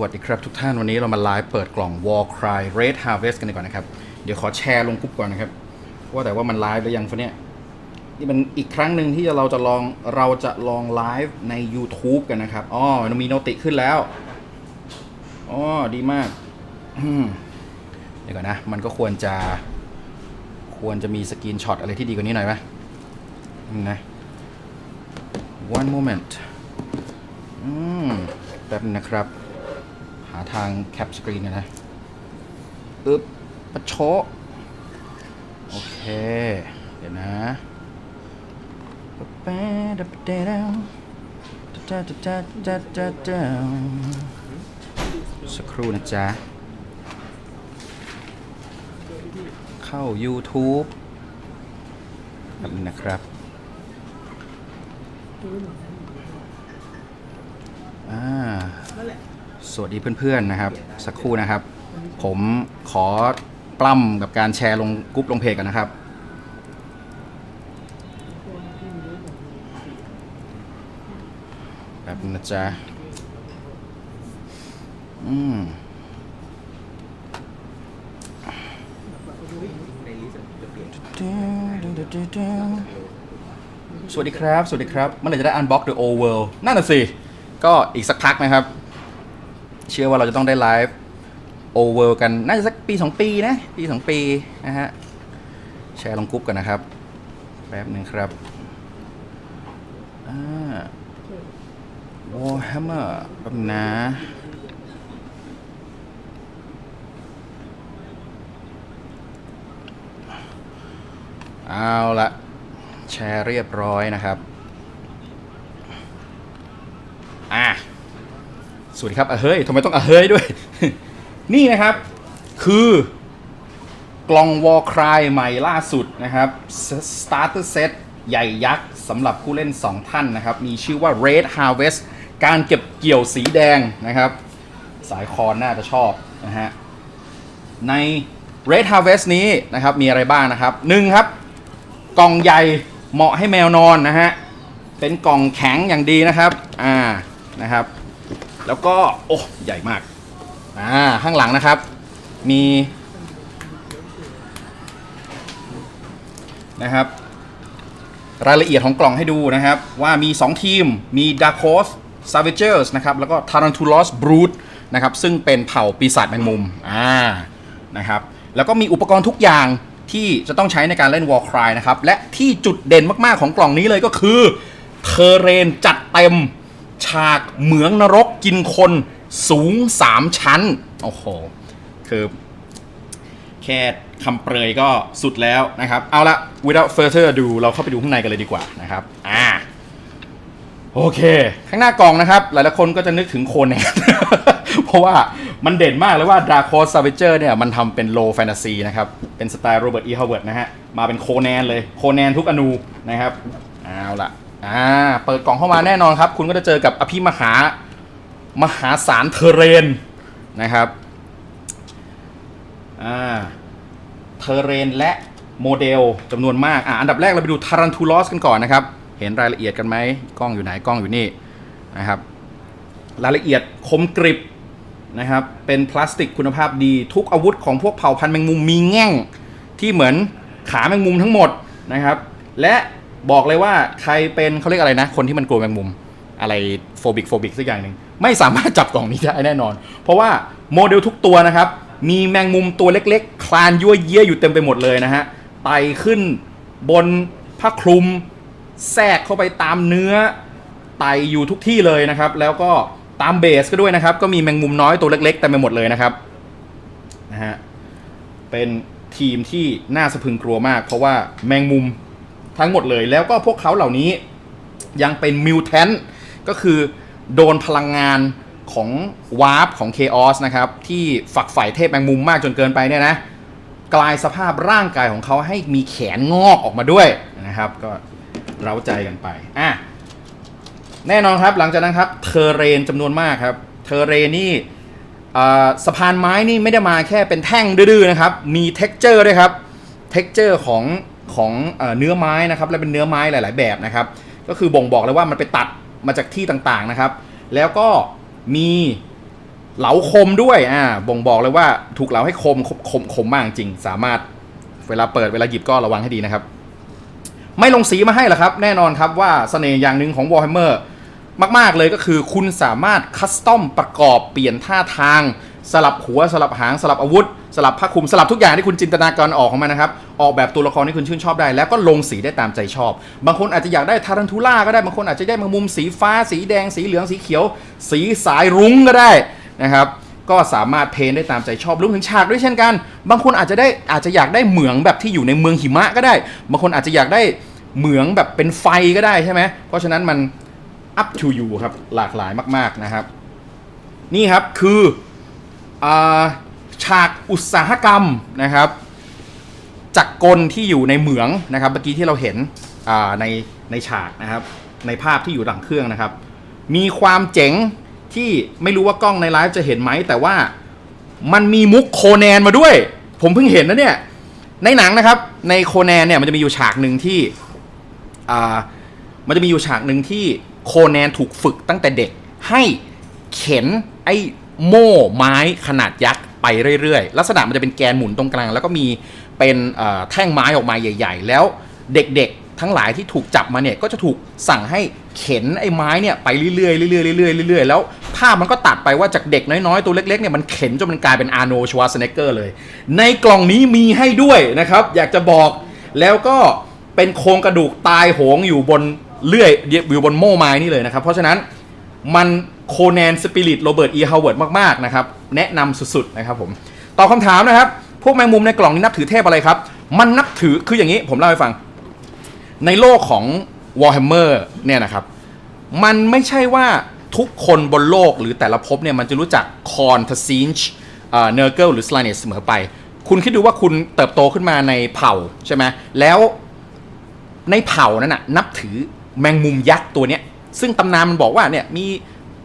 วัสดีครับทุกท่านวันนี้เรามาไลฟ์เปิดกล่อง War Cry Red Harvest กันดีกว่อนนะครับ เดี๋ยวขอแชร์ลงกรุ๊ปก่อนนะครับ ว่าแต่ว่ามันไลฟ์หรือยังฟะเนี่ยนี่เป็นอีกครั้งหนึ่งที่เราจะลองเราจะลองไลฟ์ใน YouTube กันนะครับอ๋อมันมีโนติขึ้นแล้วอ๋อดีมากเดี๋ยวก่อนนะ มันก็ควรจะควรจะมีสกรีนช็อตอะไรที่ดีกว่านี้หน่อยไหมนี่นะ one moment อืมแป๊บนึงนะครับ หาทางแคปสกรีนกันนะอึ๊บปะโชโอเค เดี๋ยวนะปะดะปะเดดาวดะดะดะดะดะดะสักครู่นะจ๊ะ เข้า YouTube แบบนี้นะครับอ่า สวัสดีเพื่อนๆนะครับ สักครู่นะครับ ผมขอปล้ำกับการแชร์ลงกรุ๊ปลงเพจกันนะครับ แบบนะจ๊ะอืมสวัสดีครับ สวัสดีครับเมื่อไหร่จะได้ Unbox the Old World นั่นน่ะสิ ก็อีกสักพักนะครับ เชื่อว่าเราจะต้องได้ไลฟ์ Old World กัน น่าจะสักปี 2 ปีนะ ปี 2 ปีนะฮะ แชร์ลงกรุ๊ปกันนะครับ แป๊บหนึ่งครับอ่า Warhammer แป๊บนะเอาละแชร์เรียบร้อยนะครับ อะ วัสดีครับอะเฮ้ยทำไมต้องอะเฮ้ยด้วย นี่นะครับ คือกล่องวอลครายใหม่ล่าสุดนะครับ Starter Set ใหญ่ยักษ์สำหรับผู้เล่น 2 ท่านนะครับ มีชื่อว่า Red Harvest การเก็บเกี่ยวสีแดงนะครับ สายคอนน่าจะชอบนะฮะ ใน Red Harvest นี้นะครับ มีอะไรบ้างนะครับหนึ่งครับ กล่องใหญ่เหมาะให้แมวนอนนะฮะ เป็นกล่องแข็งอย่างดีนะครับ อ่านะครับ แล้วก็โอ้ใหญ่มากอ่าข้างหลังนะครับ มีนะครับ รายละเอียดของกล่องให้ดูนะครับ ว่ามี 2 ทีมมี Dark Horse Savagers นะครับ แล้วก็ Tarantulas Brood นะครับ ซึ่งเป็นเผ่าปีศาจแมงมุมอ่านะครับ แล้วก็มีอุปกรณ์ทุกอย่างที่จะต้องใช้ในการเล่น Warcry นะครับ และที่จุดเด่นมาก ๆ ของกล่องนี้เลยก็คือเทเรนจัดเต็ม ฉากเหมืองนรกกินคนสูง3ชั้น โอ้โห คือแค่คำเปรยก็สุดแล้วนะครับ เอาละ without further ado เราเข้าไปดูข้างในกันเลยดีกว่านะครับ อ่า โอเค ข้างหน้ากล่องนะครับ หลายๆคนก็จะนึกถึงโคนแนนเพราะว่ามันเด่นมากเลยว่า Dark Horse Savager เนี่ย มันทำเป็น low fantasy นะครับ เป็นสไตล์โรเบิร์ต อีฮาวเวิร์ดนะฮะ มาเป็นโคแนนเลย โคแนนทุกอนูนะครับ เอาละ อ่าเปิดกล่องเข้ามาแน่นอนครับ คุณก็จะเจอกับอภิมหามหาศาลเทเรนนะครับอ่าเทเรนและโมเดลจำนวนมากอะอันดับแรกเราไปดูทารันทูลอสกันก่อนนะครับ เห็นรายละเอียดกันไหมกล้องอยู่ไหนกล้องอยู่นี่นะครับ รายละเอียดคมกริบนะครับ เป็นพลาสติกคุณภาพดี ทุกอาวุธของพวกเผ่าพันธุ์แมงมุมมีแง่งที่เหมือนขาแมงมุมทั้งหมดนะครับ และ บอกเลยว่าใครเป็นเขาเรียกอะไรนะ คนที่มันกลัวแมงมุม อะไรโฟบิกโฟบิกสักอย่างหนึ่งไม่สามารถจับกล่องนี้ได้แน่นอน เพราะว่าโมเดลทุกตัวนะครับ มีแมงมุมตัวเล็กๆ คลานยั่วเยี่ยอยู่เต็มไปหมดเลยนะฮะไต่ขึ้นบนผ้าคลุมแทรกเข้าไปตามเนื้อไต่อยู่ทุกที่เลยนะครับ แล้วก็ตามเบสก็ด้วยนะครับ ก็มีแมงมุมน้อยตัวเล็กๆเต็มไปหมดเลยนะครับนะฮะเป็นทีมที่น่าสะพึงกลัวมาก เพราะว่าแมงมุม ทั้งหมดเลย แล้วก็พวกเขาเหล่านี้ยังเป็นมิวแทนก็คือโดนพลังงานของวาร์ปของ Chaos นะครับ ที่ฝักใฝ่เทพแมงมุมมากจนเกินไปเนี่ยนะ กลายสภาพร่างกายของเขาให้มีแขนงอกออกมาด้วยนะครับ ก็เร้าใจกันไปอะแน่นอนครับหลังจากนั้นครับเทเรนจำนวนมากครับ เทเรนนี่สะพานไม้นี่ไม่ได้มาแค่เป็นแท่งดื้อๆนะครับ มีเท็กเจอร์ด้วยครับ เท็กเจอร์ของ ของเนื้อไม้นะครับและเป็นเนื้อไม้หลาย ๆ แบบนะครับ ก็คือบ่งบอกเลยว่ามันไปตัดมาจากที่ต่างๆนะครับ แล้วก็มีเหลาคมด้วยอ่าบ่งบอกเลยว่าถูกเหลาให้คมคมคมคมมากจริง สามารถเวลาเปิดเวลาหยิบก็ระวังให้ดีนะครับ ไม่ลงสีมาให้หรอครับ แน่นอนครับว่าเสน่ห์อย่างหนึ่งของ Warhammer มาก ๆ เลยก็คือคุณสามารถคัสตอมประกอบเปลี่ยนท่าทาง สลับหัวสลับหางสลับอาวุธ สลับผ้าคลุมสลับทุกอย่างที่คุณจินตนาการออกของมันนะครับ ออกแบบตัวละครที่คุณชื่นชอบได้ แล้วก็ลงสีได้ตามใจชอบ บางคนอาจจะอยากได้ทารันทูล่าก็ได้บางคนอาจจะได้ม,มุมสีฟ้า สีแดงสีเหลืองสีเขียว สีสายรุ้งก็ได้นะครับก็สามารถเพนได้ตามใจชอบรวมถึงฉากด้วยเช่นกัน บางคนอาจจะได้อาจจะอยากได้เหมืองแบบที่อยู่ในเมืองหิมะก็ได้ บางคนอาจจะอยากได้เหมืองแบบเป็นไฟก็ได้ใช่ไหมเพราะฉะนั้นมัน up to you ครับหลากหลายมาก ๆนะครับ นี่ครับคือ ฉากอุตสาหกรรมนะครับจักรกลที่อยู่ในเหมืองนะครับ เมื่อกี้ที่เราเห็นในในฉากนะครับ ในภาพที่อยู่หลังเครื่องนะครับ มีความเจ๋งที่ไม่รู้ว่ากล้องในไลฟ์จะเห็นไหม แต่ว่ามันมีมุกโคแนนมาด้วย ผมเพิ่งเห็นนะเนี่ยในหนังนะครับ ในโคแนนเนี่ยมันจะมีอยู่ฉากหนึ่งที่มันจะมีอยู่ฉากหนึ่งที่โคแนนถูกฝึกตั้งแต่เด็กให้เข็นไอ้ โม่ไม้ขนาดยักษ์ไปเรื่อยๆ ลักษณะมันจะเป็นแกนหมุนตรงกลาง แล้วก็มีเป็นแท่งไม้ออกมาใหญ่ ๆ แล้วเด็กๆทั้งหลายที่ถูกจับมาเนี่ยก็จะถูกสั่งให้เข็นไอ้ไม้เนี่ยไปเรื่อยๆเรื่อยๆเรื่อยๆเรื่อยๆแล้วภาพมันก็ตัดไปว่าจากเด็กน้อยๆตัวเล็กๆเนี่ยมันเข็นจนมันกลายเป็นอาร์โนชวาสเนกเกอร์เลย ในกล่องนี้มีให้ด้วยนะครับ อยากจะบอกแล้วก็เป็นโครงกระดูกตายโหงอยู่บนเลื่อยอยู่บนโม่ไม้นี่เลยนะครับ เพราะฉะนั้นมัน โคแนนสปิริตโรเบิร์ตอีฮาวเวิร์ดมากๆนะครับแนะนำสุดๆนะครับผมตอบคำถามนะครับ พวกแมงมุมในกล่องนี้นับถือเทพอะไรครับ มันนับถือคืออย่างนี้ผมเล่าให้ฟัง ในโลกของ Warhammer เนี่ยนะครับมันไม่ใช่ว่าทุกคนบนโลกหรือแต่ละภพเนี่ยมันจะรู้จักคอนทัซินช์เนอร์เกิลหรือสไลเนสเสมอไป คุณคิดดูว่าคุณเติบโตขึ้นมาในเผ่าใช่ไหมแล้วในเผ่านั้นน่ะนับถือแมงมุมยักษ์ตัวเนี้ยซึ่งตำนานมันบอกว่าเนี่ยมี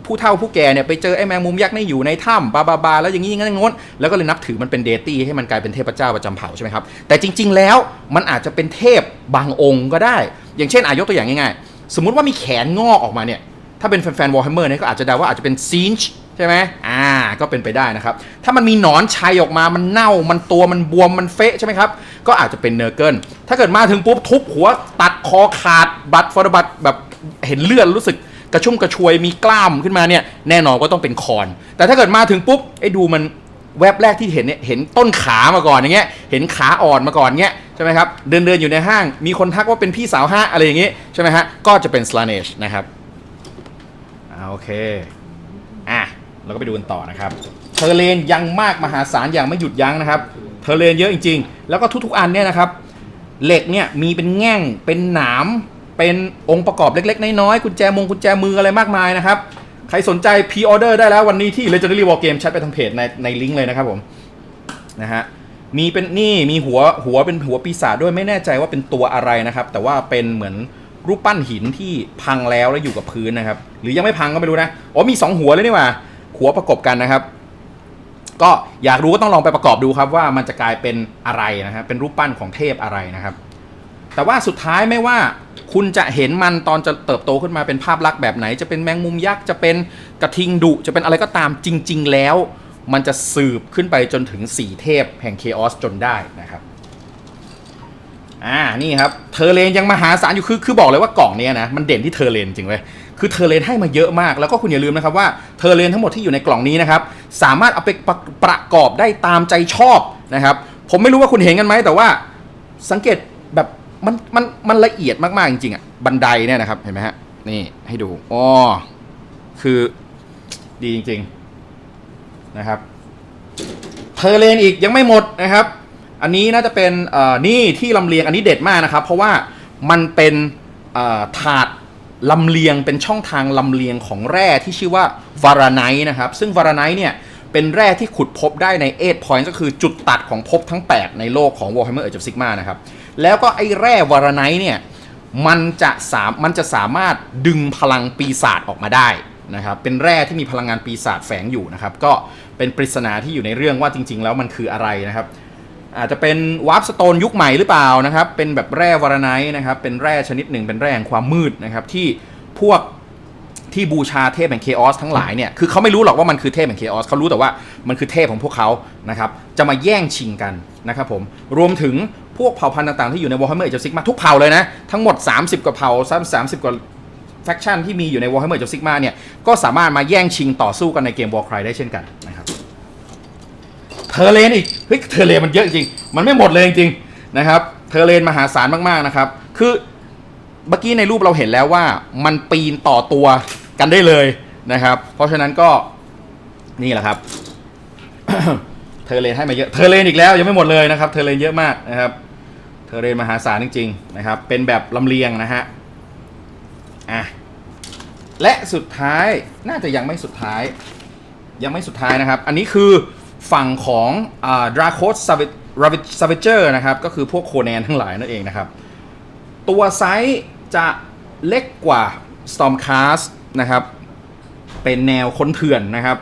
ผู้เฒ่าผู้แก่เนี่ยไปเจอไอ้แมงมุมยักษ์นี่อยู่ในถ้ำบาบาบาแล้วอย่างนี้อย่างนั้นอย่างนแล้วก็เลยนับถือมันเป็นเดตี้ให้มันกลายเป็นเทพเจ้าประจำเผ่าใช่ไหมครับแต่จริง ๆ แล้วมันอาจจะเป็นเทพบางองค์ก็ได้ อย่างเช่นอายกตัวอย่างง่ายๆสมมุติว่ามีแขนงอกออกมาเนี่ยถ้าเป็นแฟนๆ Warhammer เนี่ยก็อาจจะเดาว่าอาจจะเป็นซีนช์ใช่ไหมอ่า ก็เป็นไปได้นะครับ ถ้ามันมีหนอนชัยออกมา มันเน่า มันตัว มันบวม มันเฟะใช่ไหมครับ ก็อาจจะเป็นเนอร์เกิล ถ้าเกิดมาถึงปุ๊บทุบหัวตัดคอขาดบัตรฟอร์บัตแบบเห็นเลือดรู้สึก กระชุ่มกระชวยมีกล้ามขึ้นมาเนี่ยแน่นอนก็ต้องเป็นคอน แต่ถ้าเกิดมาถึงปุ๊บไอ้ดูมันแวบแรกที่เห็นเนี่ยเห็นต้นขามาก่อนอย่างเงี้ยเห็นขาอ่อนมาก่อนเงี้ยใช่ไหมครับเดินเดินอยู่ในห้าง มีคนทักว่าเป็นพี่สาวห้าอะไรอย่างงี้ใช่ไหมฮะก็จะเป็น Slanesh นะครับอ่าโอเคอะเราก็ไปดูกันต่อนะครับเทเลนยังมากมหาศาลอย่างไม่หยุดยั้งนะครับเทเลนเยอะจริง ๆ แล้วก็ทุกๆอันเนี่ยนะครับเหล็กเนี่ยมีเป็นแง่งเป็นหนาม เป็นองค์ประกอบเล็กๆ น้อยๆกุญแจมงกุญแจมืออะไรมากมายนะครับ ใครสนใจพ r ออเดอร์ได้แล้ววันนี้ที่ Legendary War Game แชทไปทางเพจในในลิงก์เลยนะครับผมนะฮะมีเป็นนี่มีหัวหัวเป็นหัวปีศาจด้วยไม่แน่ใจว่าเป็นตัวอะไรนะครับ แต่ว่าเป็นเหมือนรูปปั้นหินที่พังแล้วแล้วอยู่กับพื้นนะครับ หรือยังไม่พังก็ไม่รู้นะอ๋อมี 2 หัวเลยนี่หว่าหัวประกบกันนะครับ ก็อยากรู้ก็ต้องลองไปประกอบดูครับว่ามันจะกลายเป็นอะไรนะครับเป็นรูปปั้นของเทพอะไรนะครับ แต่ว่าสุดท้ายไม่ว่า คุณจะเห็นมันตอนจะเติบโตขึ้นมาเป็นภาพลักษณ์แบบไหน จะเป็นแมงมุมยักษ์จะเป็นกระทิงดุจะเป็นอะไรก็ตามจริง ๆ แล้ว มันจะสืบขึ้นไปจนถึง 4 เทพแห่งเคออสจนได้นะครับอ่านี่ครับเทเลนยังมหาศาลอยู่คือคือบอกเลยว่ากล่องเนี้ยนะมันเด่นที่เทเลนจริงเว้ยคือเทเลนให้มาเยอะมาก แล้วก็คุณอย่าลืมนะครับว่าเทเลนทั้งหมดที่อยู่ในกล่องนี้นะครับสามารถเอาไปประประกอบได้ตามใจชอบนะครับผมไม่รู้ว่าคุณเห็นกันไหมแต่ว่าสังเกตแบบ มันมันมันละเอียดมากๆจริงๆอะบันไดเนี่ยนะครับ เห็นไหมฮะ นี่ให้ดูอ๋อคือดีจริง ๆนะครับเทเลนอีกยังไม่หมดนะครับ อันนี้น่าจะเป็นนี่ที่ลำเลียงอันนี้เด็ดมากนะครับ เพราะว่ามันเป็นถาดลำเลียงเป็นช่องทางลำเลียงของแร่ที่ชื่อว่าวารานไนนะครับ ซึ่งวารานไนเนี่ยเป็นแร่ที่ขุดพบได้ในเอทพอยต์ก็คือจุดตัดของภพทั้ง 8 ในโลกของ Warhammer Age of Sigma นะครับ แล้วก็ไอ้แร่วารไนเนี่ยมันจะสามมันจะสามารถดึงพลังปีศาจออกมาได้นะครับเป็นแร่ที่มีพลังงานปีศาจแฝงอยู่นะครับ ก็เป็นปริศนาที่อยู่ในเรื่องว่าจริง ๆ แล้วมันคืออะไรนะครับ อาจจะเป็นวาร์ปสโตนยุคใหม่หรือเปล่านะครับ เป็นแบบแร่วารไนนะครับ เป็นแร่ชนิดหนึ่งเป็นแร่แห่งความมืดนะครับ ที่พวกที่บูชาเทพแห่งเคออสทั้งหลายเนี่ย คือเขาไม่รู้หรอกว่ามันคือเทพแห่งเคออสเขารู้แต่ว่ามันคือเทพของพวกเขานะครับ จะมาแย่งชิงกันนะครับผม รวมถึง พวกเผ่าพันธุ์ต่างๆที่อยู่ใน Warhammer Age of Sigmar ทุกเผ่าเลยนะ ทั้งหมด 30 กว่าเผ่า30 กว่าแฟคชั่นที่มีอยู่ใน Warhammer Age of Sigmar เนี่ย ก็สามารถมาแย่งชิงต่อสู้กันในเกม Warcry ได้เช่นกันนะครับเทเลนอีกเฮ้ยเทเลนมันเยอะจริง มันไม่หมดเลยจริงๆนะครับเทเลนมหาศาลมากๆนะครับคือเมื่อกี้ในรูปเราเห็นแล้วว่ามันปีนต่อตัวกันได้เลยนะครับ เพราะฉะนั้นก็นี่แหละครับ เทอเลนให้มาเยอะ เทอเลนอีกแล้วยังไม่หมดเลยนะครับ เทอเลนเยอะมากนะครับ เทอเลนมหาศาลจริงๆนะครับ เป็นแบบลำเลียงนะฮะ อะ และสุดท้ายน่าจะยังไม่สุดท้าย ยังไม่สุดท้ายนะครับ อันนี้คือฝั่งของดราโคสซาวิเจอร์นะครับ ก็คือพวกโคแนนทั้งหลายนั่นเองนะครับ ตัวไซส์จะเล็กกว่า Stormcast นะครับ เป็นแนวค้นเถื่อนนะครับ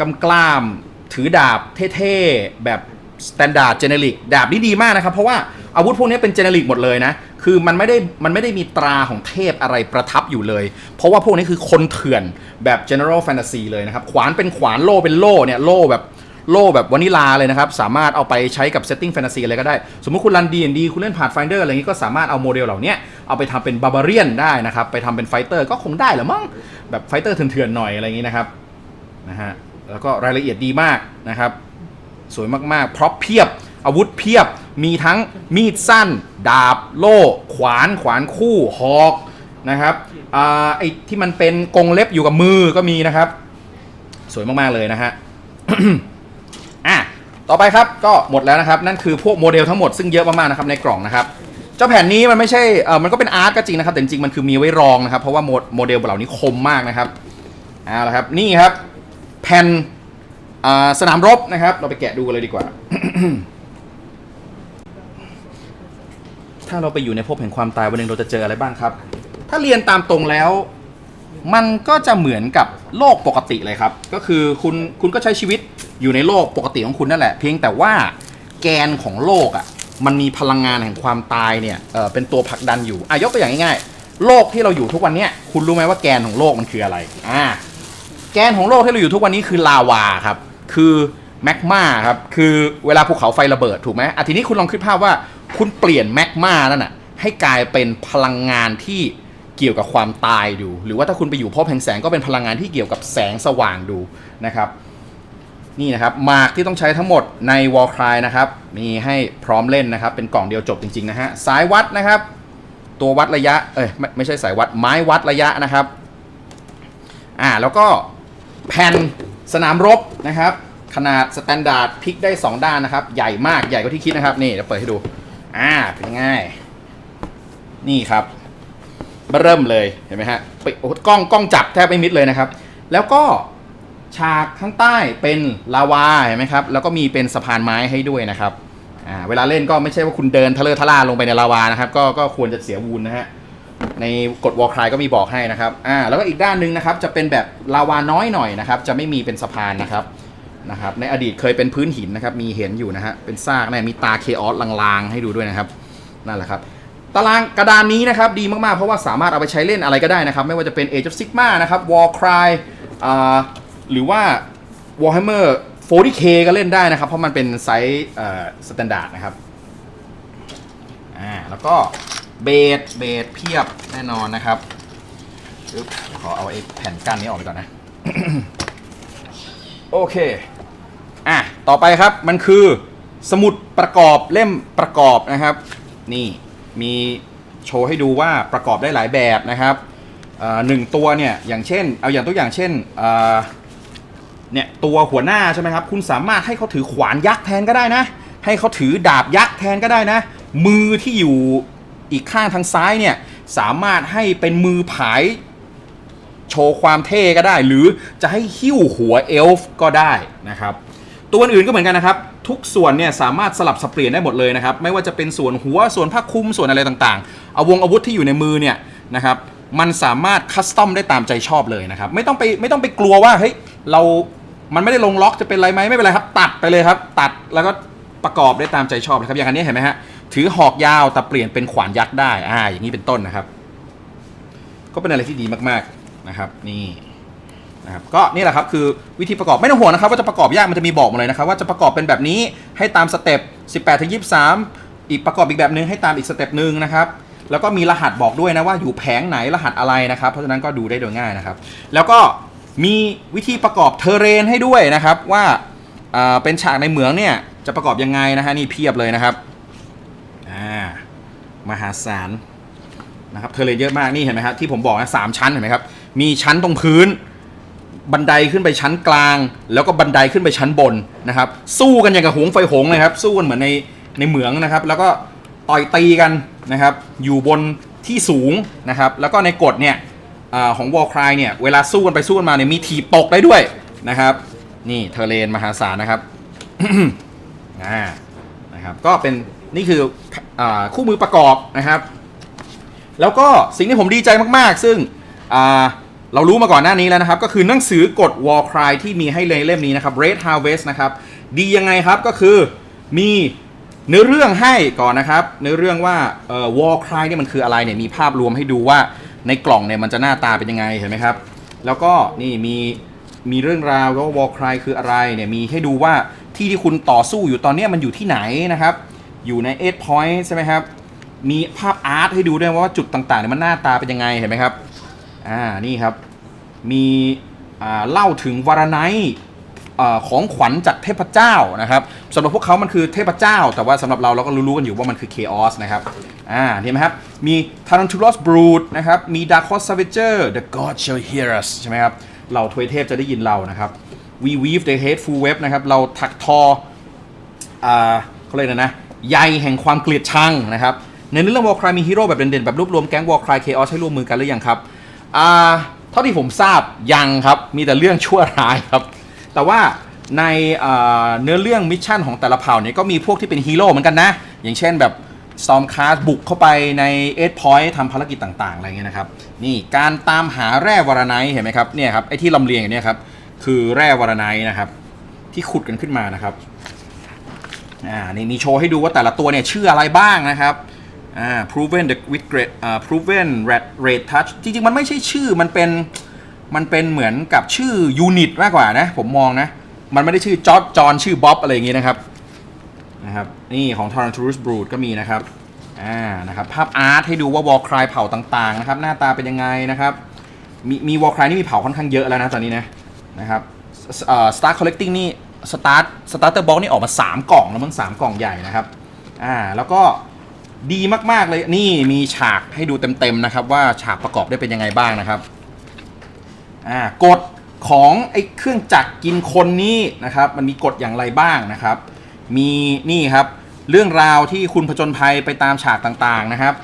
กำกล้าม ถือดาบเท่ๆ แบบ Standard Generic ดาบนี่ดีมากนะครับ เพราะว่าอาวุธพวกนี้เป็น Generic หมดเลยนะ คือมันไม่ได้มันไม่ได้มีตราของเทพอะไรประทับอยู่เลย เพราะว่าพวกนี้คือคนเถื่อนแบบ General Fantasy เลยนะครับ ขวานเป็นขวานโล่เป็นโล่เนี่ยโล่แบบโล่แบบวานิลาเลยนะครับ สามารถเอาไปใช้กับ Setting Fantasy อะไรก็ได้ สมมติคุณรัน D&D คุณเล่น Pathfinder อะไรอย่างนี้ก็สามารถเอาโมเดลเหล่านี้เอาไปทำเป็น Barbarian ได้นะครับ ไปทำเป็นไฟเตอร์ก็คงได้แหละมั้งแบบไฟเตอร์เถื่อนๆหน่อยอะไรอย่างนี้นะครับนะฮะ แล้วก็รายละเอียดดีมากนะครับ สวยมากๆ พร็อพเพียบ อาวุธเพียบ มีทั้งมีดสั้น ดาบ โล่ ขวาน ขวานคู่หอกนะครับอไอที่มันเป็นกรงเล็บอยู่กับมือก็มีนะครับ สวยมากๆเลยนะฮะอะต่อไปครับก็หมดแล้วนะครับ นั่นคือพวกโมเดลทั้งหมดซึ่งเยอะมากๆนะครับในกล่องนะครับเจ้าแผ่นนี้มันไม่ใช่ เออมันก็เป็นอาร์ตก็จริงนะครับ แต่จริงมันคือมีไว้รองนะครับ เพราะว่าโมดโมเดลเหล่านี้คมมากนะครับ เอาละครับ นี่ครับ แผ่นสนามรบนะครับ เราไปแกะดูกันเลยดีกว่า ถ้าเราไปอยู่ในภพแห่งความตายวันหนึ่งเราจะเจออะไรบ้างครับ ถ้าเรียนตามตรงแล้ว มันก็จะเหมือนกับโลกปกติเลยครับ ก็คือคุณคุณก็ใช้ชีวิตอยู่ในโลกปกติของคุณนั่นแหละ เพียงแต่ว่าแกนของโลกอะมันมีพลังงานแห่งความตายเนี่ยเเป็นตัวผลักดันอยู่อะยกตัวอย่างง่ายๆ โลกที่เราอยู่ทุกวันเนี้ยคุณรู้ไหมว่าแกนของโลกมันคืออะไร อ่า แกนของโลกที่เราอยู่ทุกวันนี้คือลาวาครับ คือแมกมาครับ คือเวลาภูเขาไฟระเบิดถูกไหมอะทีนี้คุณลองคิดภาพว่าคุณเปลี่ยนแมกมานั่นน่ะให้กลายเป็นพลังงานที่เกี่ยวกับความตายดู หรือว่าถ้าคุณไปอยู่พบแห่งแสงก็เป็นพลังงานที่เกี่ยวกับแสงสว่างดูนะครับนี่นะครับมากที่ต้องใช้ทั้งหมดใน w a l l Cry นะครับมีให้พร้อมเล่นนะครับ เป็นกล่องเดียวจบจริงๆนะฮะสายวัดนะครับ ตัววัดระยะเอ้ยไม่ไม่ใช่สายวัดไม้วัดระยะนะครับอ่าแล้วก็ แผ่นสนามรบนะครับ ขนาดสแตนดาร์ดพลิกได้ 2 ด้านนะครับ ใหญ่มากใหญ่กว่าที่คิดนะครับ นี่เดี๋ยวเปิดให้ดู อ่าเป็นยังไงนี่ครับเริ่มเลยเห็นไหมฮะไปโอ้กล้องกล้องจับแทบไม่มิดเลยนะครับ แล้วก็ฉากข้างใต้เป็นลาวาเห็นไหมครับ แล้วก็มีเป็นสะพานไม้ให้ด้วยนะครับอ่าเวลาเล่นก็ไม่ใช่ว่าคุณเดินทะเลทะล่าลงไปในลาวานะครับ ก็ก็ควรจะเสียวูลนะฮะ ในกฎวอลคลายก็มีบอกให้นะครับอ่าแล้วก็อีกด้านหนึ่งนะครับจะเป็นแบบลาวาน้อยหน่อยนะครับ จะไม่มีเป็นสะพานนะครับนะครับ ในอดีตเคยเป็นพื้นหินนะครับ มีเห็นอยู่นะฮะเป็นซากนี่มีตาเคออสลางๆให้ดูด้วยนะครับนั่นแหละครับตารางกระดานนี้นะครับดีมากๆ เพราะว่าสามารถเอาไปใช้เล่นอะไรก็ได้นะครับ ไม่ว่าจะเป็น Age of Sigma นะครับ Warcry อ่าหรือว่า Warhammer 40k ก็เล่นได้นะครับ เพราะมันเป็นไซส์เอ่อสแตนดาร์ดนะครับอ่าแล้วก็ เบสเบสเพียบแน่นอนนะครับอขอเอาไอ้แผ่นกั้นนี้ออกไปก่อนนะ โอเค อะ ต่อไปครับมันคือสมุดประกอบเล่มประกอบนะครับ นี่มีโชว์ให้ดูว่าประกอบได้หลายแบบนะครับหนึ่งตัวเนี่ยอย่างเช่น เอาอย่างตัวอย่างเช่นเนี่ยตัวหัวหน้าใช่ไหมครับ คุณสามารถให้เขาถือขวานยักษ์แทนก็ได้นะ ให้เขาถือดาบยักษ์แทนก็ได้นะ มือที่อยู่ อีกข้างทางซ้ายเนี่ยสามารถให้เป็นมือผายโชว์ความเท่ก็ได้ หรือจะให้หิ้วหัวเอลฟ์ก็ได้นะครับ ตัวอื่นก็เหมือนกันนะครับ ทุกส่วนเนี่ยสามารถสลับสับเปลี่ยนได้หมดเลยนะครับ ไม่ว่าจะเป็นส่วนหัวส่วนผ้าคลุมส่วนอะไรต่างๆเอาวงอาวุธที่อยู่ในมือเนี่ยนะครับมันสามารถคัสตอมได้ตามใจชอบเลยนะครับ ไม่ต้องไปไม่ต้องไปกลัวว่าเฮ้ยเรา มันไม่ได้ลงล็อกจะเป็นไรไหมไม่เป็นไรครับ ตัดไปเลยครับ ตัดแล้วก็ประกอบได้ตามใจชอบนะครับอย่างอันนี้เห็นไหมฮะ ถือหอกยาวแต่เปลี่ยนเป็นขวานยักษ์ได้ อ่า อย่างนี้เป็นต้นนะครับ ก็เป็นอะไรที่ดีมากๆนะครับ นี่นะครับ ก็นี่แหละครับคือวิธีประกอบไม่ต้องห่วงนะครับ ว่าจะประกอบยากมันจะมีบอกหมาเลยนะครับ ว่าจะประกอบเป็นแบบนี้ให้ตามสเต็ป18ถึง23 อีกประกอบอีกแบบนึงให้ตามอีกสเต็ปหนึ่งนะครับแล้วก็มีรหัสบอกด้วยนะว่าอยู่แผงไหนรหัสอะไรนะครับ เพราะฉะนั้นก็ดูได้โดยง่ายนะครับ แล้วก็มีวิธีประกอบเทเรนให้ด้วยนะครับว่าเป็นฉากในเหมืองเนี่ยจะประกอบยังไงนะฮะนี่เพียบเลยนะครับ มหาศาลนะครับเทอเรนเยอะมากนี่เห็นไหมครับที่ผมบอกนะสามชั้นเห็นไหมครับมีชั้นตรงพื้น บันไดขึ้นไปชั้นกลาง แล้วก็บันไดขึ้นไปชั้นบนนะครับสู้กันอย่างกับหงไฟหงเลยครับสู้กันเหมือนในในเหมืองนะครับ แล้วก็ต่อยตีกันนะครับอยู่บนที่สูงนะครับแล้วก็ในกฎเนี่ยอของวอลครายเนี่ยเวลาสู้กันไปสู้กันมาเนี่ยมีถีบตกได้ด้วยนะครับนี่เทเลนมหาศาลนะครับอ่านะครับก็เป็น นี่คืออคู่มือประกอบนะครับ แล้วก็สิ่งที่ผมดีใจมากๆ ซึ่งเรารู้มาก่อนหน้านี้แล้วนะครับ ก็คือหนังสือกฎ War Cry ที่มีให้เลยเล่มนี้นะครับ Red Harvest นะครับ ดียังไงครับก็คือมีเนื้อเรื่องให้ก่อนนะครับเนื้อเรื่องว่าเอ่อ War Cry เนี่ยมันคืออะไรเนี่ยมีภาพรวมให้ดูว่าในกล่องเนี่ยมันจะหน้าตาเป็นยังไงเห็นไหมครับ แล้วก็นี่มีมีเรื่องราวว่า War Cry คืออะไรเนี่ยมีให้ดูว่าที่ที่คุณต่อสู้อยู่ตอนนี้มันอยู่ที่ไหนนะครับ อยู่ใน 8 point ใช่ไหมครับ มีภาพอาร์ตให้ดูด้วยว่าจุดต่างๆเนี่ยมันหน้าตาเป็นยังไงเห็นไหมครับ อ่า นี่ครับ มีเล่าถึงวารไนท์อ่าของขวัญจากเทพเจ้านะครับสำหรับพวกเขามันคือเทพเจ้า แต่ว่าสำหรับเราเราก็รู้ๆกันอยู่ว่ามันคือ Chaos นะครับ อ่า เห็นไหมครับ มี Tarantulas Brood นะครับ มี Darkos Savager The God shall hear us ใช่ไหมครับ เราทวยเทพจะได้ยินเรานะครับ We weave the hateful web นะครับ เราถักทอ อ่าเขาเรียกอะไรนะ ใยแห่งความเกลียดชังนะครับ ในเรื่องวอลครายมีฮีโร่แบบเด่นๆ แบบรวบรวมแก๊งวอลครายเคออสให้ร่วมมือกันหรือยังครับอ่าเท่าที่ผมทราบยังครับ มีแต่เรื่องชั่วร้ายครับ แต่ว่าในเนื้อเรื่องมิชชั่นของแต่ละเผ่าเนี่ยก็มีพวกที่เป็นฮีโร่เหมือนกันนะ อย่างเช่นแบบซอมคาสบุกเข้าไปในเอ p พอยต์ทำภารกิจต่างๆ อะไรเงี้ยนะครับ นี่การตามหาแร่วารไนเห็นไหมครับเนี่ยครับไอ้ที่ลำเลียงอย่างเนี้ยครับ คือแร่วารไนนะครับ ที่ขุดกันขึ้นมานะครับ อ่านี่มีโชว์ให้ดูว่าแต่ละตัวเนี่ยชื่ออะไรบ้างนะครับอ่า proven the with great อ่า proven red red touch จริงๆ มันไม่ใช่ชื่อมันเป็นมันเป็นเหมือนกับชื่อยูนิตมากกว่านะ ผมมองนะ มันไม่ได้ชื่อจอร์จจอนชื่อบ๊อบอะไรอย่างงี้นะครับนะครับนี่ของ t a r a n t u l u s Brood ก็มีนะครับอ่านะครับภาพอาร์ตให้ดูว่าวอลครายเผ่าต่างๆนะครับหน้าตาเป็นยังไงนะครับ มีมีวอลครายนี่มีเผ่าค่อนข้างเยอะแล้วนะตอนนี้นะนะครับอ่อ Start Collecting นี่ Start Starter Box นี่ออกมา 3 กล่องแล้วมั้ง3กล่องใหญ่นะครับอ่าแล้วก็ดีมากๆเลยนี่มีฉากให้ดูเต็มๆนะครับ ว่าฉากประกอบได้เป็นยังไงบ้างนะครับอ่ากฎของไอ้เครื่องจักรกินคนนี้นะครับ มันมีกฎอย่างไรบ้างนะครับ มีนี่ครับเรื่องราวที่คุณผจญภัยไปตามฉากต่างๆนะครับ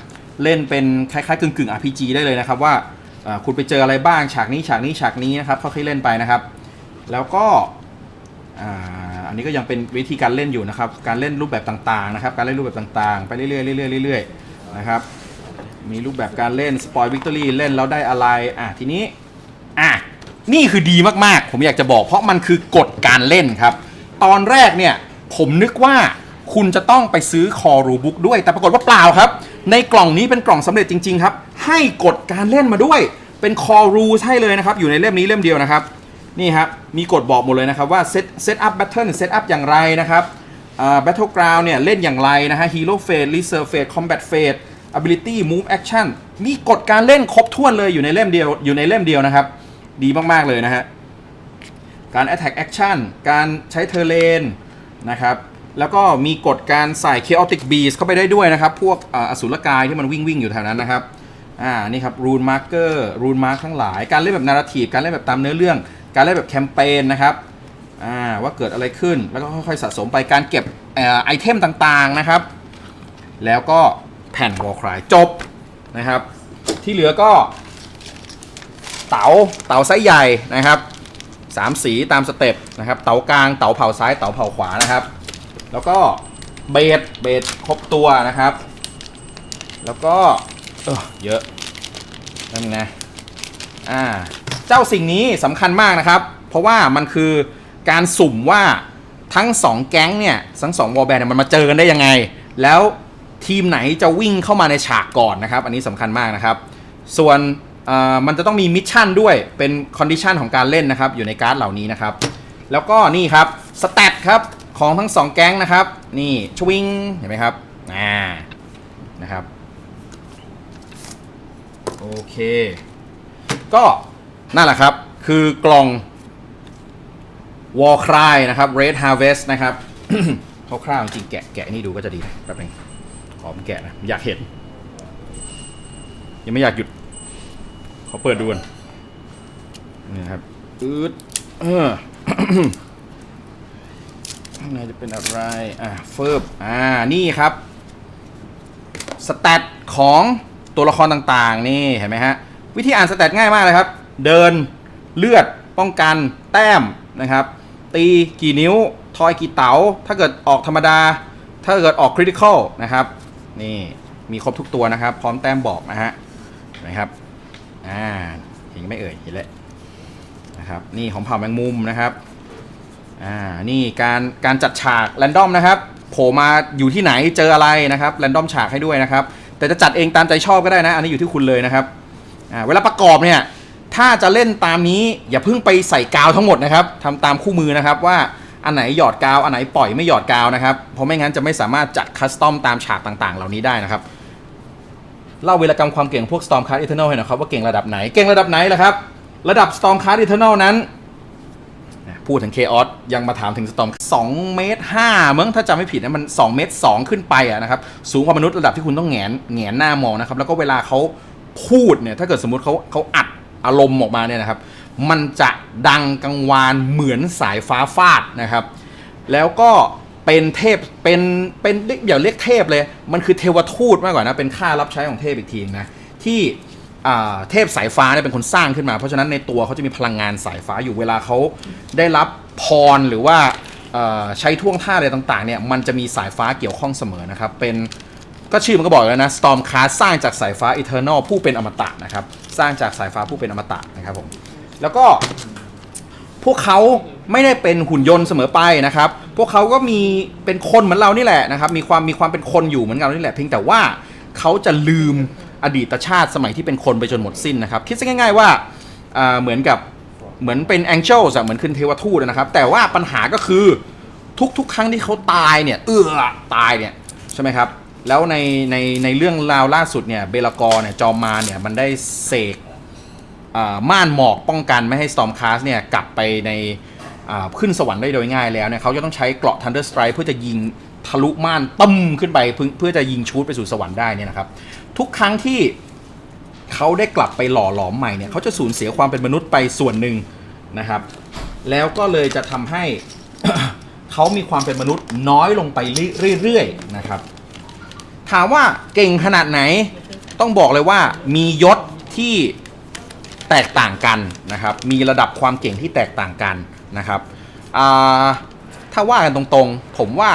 เล่นเป็นคล้ายๆกึ่งๆ RPG ได้เลยนะครับ ว่าอ่าคุณไปเจออะไรบ้างฉากนี้ฉากนี้ฉากนี้นะครับค่อยๆเล่นไปนะครับ แล้วก็ อ่าอันนี้ก็ยังเป็นวิธีการเล่นอยู่นะครับ การเล่นรูปแบบต่างๆนะครับ การเล่นรูปแบบต่างๆ ไปเรื่อยๆเรื่อยๆเรื่อยๆนะครับ มีรูปแบบการเล่นสปอยวิกตอรี่เล่นแล้วได้อะไร อะทีนี้ อะนี่คือดีมากๆ ผมอยากจะบอก เพราะมันคือกฎการเล่นครับ ตอนแรกเนี่ยผมนึกว่าคุณจะต้องไปซื้อคอรูบุ๊กด้วย แต่ปรากฏว่าเปล่าครับ ในกล่องนี้เป็นกล่องสำเร็จจริง ๆ ครับ ให้กฎการเล่นมาด้วย เป็นคอรูใช่เลยนะครับ อยู่ในเล่มนี้เล่มเดียวนะครับ นี่ครับมีกฎบอกหมดเลยนะครับว่าเซตเซตอัพแบทเทิลเซตอัพอย่างไรนะครับอ่า Battleground เนี่ยเล่นอย่างไรนะฮะ Hero Phase Reserve Phase Combat Phase Ability Move Action มีกฎการเล่นครบถ้วนเลยอยู่ในเล่มเดียวอยู่ในเล่มเดียวนะครับ ดีมากๆเลยนะฮะการ attack action การใช้เทเลนนะครับแล้วก็มีกฎการใส่ chaotic beast เข้าไปได้ด้วยนะครับ พวกอสุรกายที่มันวิ่งวิ่งอยู่แถวนั้นนะครับอ่านี่ครับ rune marker rune mark ทั้งหลาย การเล่นแบบ narrative การเล่นแบบตามเนื้อเรื่อง การเล่นแบบแคมเปญนะครับว่าเกิดอะไรขึ้นแล้วก็ค่อยๆสะสมไปการเก็บอไอเทมต่างๆนะครับ แล้วก็แผ่น War Cry จบนะครับ ที่เหลือก็ เต๋าเต๋าไซส์ใหญ่นะครับสามสีตามสเต็ปนะครับ เต๋ากลางเต๋าเผาซ้ายเต๋าเผาขวานะครับ แล้วก็เบสเบสครบตัวนะครับ แล้วก็เออเยอะนั่นไงอ่า เจ้าสิ่งนี้สำคัญมากนะครับ เพราะว่ามันคือการสุ่มว่าทั้งสองแก๊งเนี่ยทั้งสองวอลแบนเนี่ยมันมาเจอกันได้ยังไง แล้วทีมไหนจะวิ่งเข้ามาในฉากก่อนนะครับ อันนี้สำคัญมากนะครับ ส่วนอ่ามันจะต้องมีมิชชั่นด้วยเป็นคอนดิชันของการเล่นนะครับ อยู่ในการ์ดเหล่านี้นะครับ แล้วก็นี่ครับสเตตครับของทั้งสองแก๊งนะครับ นี่ชวิงเห็นไหมครับอ่านะครับ โอเค ก็ นั่นแหละครับ คือกล่อง War Cry นะครับ Red Harvest นะครับคร่าวๆจริงแกะแกะนี่ดูก็จะดีนะแป๊บนึงขอมแกะนะ อยากเห็น ยังไม่อยากหยุด ขอเปิดดูก่อนนี่นะครับอืดเออข้าจะเป็นอะไร อะเฟิบอ่า นี่ครับ สแตทของตัวละครต่างๆ นี่ เห็นไหมฮะ วิธีอ่านสแตทง่ายมากเลยครับ เดินเลือดป้องกันแต้มนะครับ ตีกี่นิ้ว ทอยกี่เต๋า ถ้าเกิดออกธรรมดา ถ้าเกิดออกคริติคอลนะครับ นี่มีครบทุกตัวนะครับ พร้อมแต้มบอกนะฮะนไหมครับอ่าเห็นไหมเอ่ยเห็นแล้วนะครับ นี่ของเผ่าแมงมุมนะครับอ่านี่การการจัดฉากแรนดอมนะครับโผล่มาอยู่ที่ไหนเจออะไรนะครับแรนดอมฉากให้ด้วยนะครับ แต่จะจัดเองตามใจชอบก็ได้นะ อันนี้อยู่ที่คุณเลยนะครับอ่าเวลาประกอบเนี่ย ถ้าจะเล่นตามนี้อย่าเพิ่งไปใส่กาวทั้งหมดนะครับทำตามคู่มือนะครับว่าอันไหนหยอดกาวอันไหนปล่อยไม่หยอดกาวนะครับเพราะไม่งั้นจะไม่สามารถจัดคัสตอมตามฉากต่างๆ เหล่านี้ได้นะครับเล่าเวีรกรรมความเก่งพวก Stormcast Eternal ให้หน่อยครับว่าเก่งระดับไหนเก่งระดับไหนล่ะครับระดับ Stormcast Eternal นั้น พูดถึง Chaos ยังมาถามถึง Storm 2เมตร5มั้งถ้าจำไม่ผิดนะมัน2เมตร2ขึ้นไปอะนะครับสูงกว่ามนุษย์ระดับที่คุณต้องแงนแงนหน้ามองนะครับแล้วก็เวลาเขาพูดเนี่ยถ้าเกิดสมมติเขาเขาอัด อารมณ์ออกมาเนี่ยนะครับ มันจะดังกังวานเหมือนสายฟ้าฟาดนะครับ แล้วก็เป็นเทพเป็นเป็นอย่าเรียกเทพเลย มันคือเทวทูตมากกว่านะเป็นค่ารับใช้ของเทพอีกทีนะที่เทพสายฟ้าเนี่ยเป็นคนสร้างขึ้นมา เพราะฉะนั้นในตัวเขาจะมีพลังงานสายฟ้าอยู่เวลาเขาได้รับพรหรือว่าใช้ท่วงท่าอะไรต่างๆเนี่ยมันจะมีสายฟ้าเกี่ยวข้องเสมอนะครับเป็น ก็ชื่อมันก็บอกแล้วนะ Stormcast สร้างจากสายฟ้า Eternal ผู้เป็นอมตะนะครับ สร้างจากสายฟ้าผู้เป็นอมตะนะครับผม แล้วก็พวกเขาไม่ได้เป็นหุ่นยนต์เสมอไปนะครับ พวกเขาก็มีเป็นคนเหมือนเรานี่แหละนะครับ มีความมีความเป็นคนอยู่เหมือนกันนี่แหละ เพียงแต่ว่าเขาจะลืมอดีตชาติสมัยที่เป็นคนไปจนหมดสิ้นนะครับ คิดซะง่าย ๆว่าอ่าเหมือนกับเหมือนเป็น Angels อะเหมือนขึ้นเทวทูตนะครับ แต่ว่าปัญหาก็คือทุกๆ ครั้งที่เขาตายเนี่ย เอื้อตายเนี่ยใช่ไหมครับ แล้วในในในเรื่องราวล่าสุดเนี่ยเบลกอร์เนี่ยจอมมารเนี่ยมันได้เสกอ่าม่านหมอกป้องกันไม่ให้ Stormcast เนี่ยกลับไปในอ่าขึ้นสวรรค์ได้โดยง่ายแล้วเนี่ยเขาจะต้องใช้เกราะ Thunder Strike เพื่อจะยิงทะลุม่านตึ้มขึ้นไปเพื่อเพื่อจะยิงชูดไปสู่สวรรค์ได้เนี่ยนะครับ ทุกครั้งที่เขาได้กลับไปหล่อหลอมใหม่เนี่ยเขาจะสูญเสียความเป็นมนุษย์ไปส่วนหนึ่งนะครับ แล้วก็เลยจะทำให้ เขามีความเป็นมนุษย์น้อยลงไปเรื่อยๆนะครับ ถามว่าเก่งขนาดไหน ต้องบอกเลยว่ามียศที่แตกต่างกันนะครับ มีระดับความเก่งที่แตกต่างกันนะครับถ้าว่ากันตรงๆ ผมว่า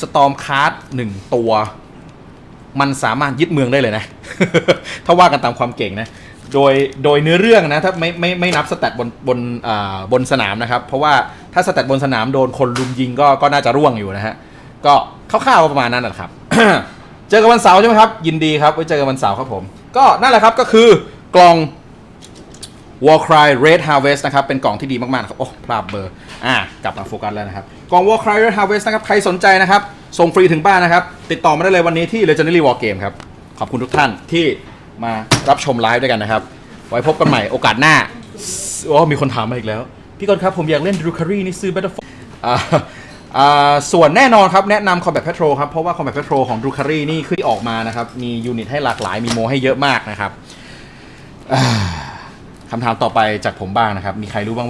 Storm Card หนึ่งตัว มันสามารถยึดเมืองได้เลยนะ ถ้าว่ากันตามความเก่งนะ โดยโดยเนื้อเรื่องนะ ถ้าไม่ไม่ไม่นับสแตทบนบนอ่าบนสนามนะครับ เพราะว่าถ้าสแตทบนสนามโดนคนลุมยิงก็ก็น่าจะร่วงอยู่นะฮะ ก็คร่าวๆประมาณนั้นนะครับ เจอกันวันเสาร์ใช่ไหมครับ ยินดีครับไว้เจอกันวันเสาร์ครับผม ก็นั่นแหละครับก็คือกล่อง Warcry Red Harvest นะครับ เป็นกล่องที่ดีมากๆนะครับ โอ้ พลาดเบอร์ อะกลับมาโฟกัสแล้วนะครับ กล่อง Warcry Red Harvest นะครับ ใครสนใจนะครับ ส่งฟรีถึงบ้านนะครับ ติดต่อมาได้เลยวันนี้ที่ Legendary War Game ครับ ขอบคุณทุกท่านที่มารับชมไลฟ์ด้วยกันนะครับ ไว้พบกันใหม่โอกาสหน้า โอ้ มีคนถามมาอีกแล้ว พี่กนครับ ผมอยากเล่น d r u k a r y นี่ซื้อ Battlefront อ่าอ่า ส่วนแน่นอนครับ แนะนำ Combat Patrol ครับ เพราะว่า Combat Patrol ของ d r u k a r y นี่คือที่ออกมานะครับ มียูนิตให้หลากหลายมีโมให้เยอะมากนะครับคำถามต่อไปจากผมบ้างนะครับ มีใครรู้บ้าง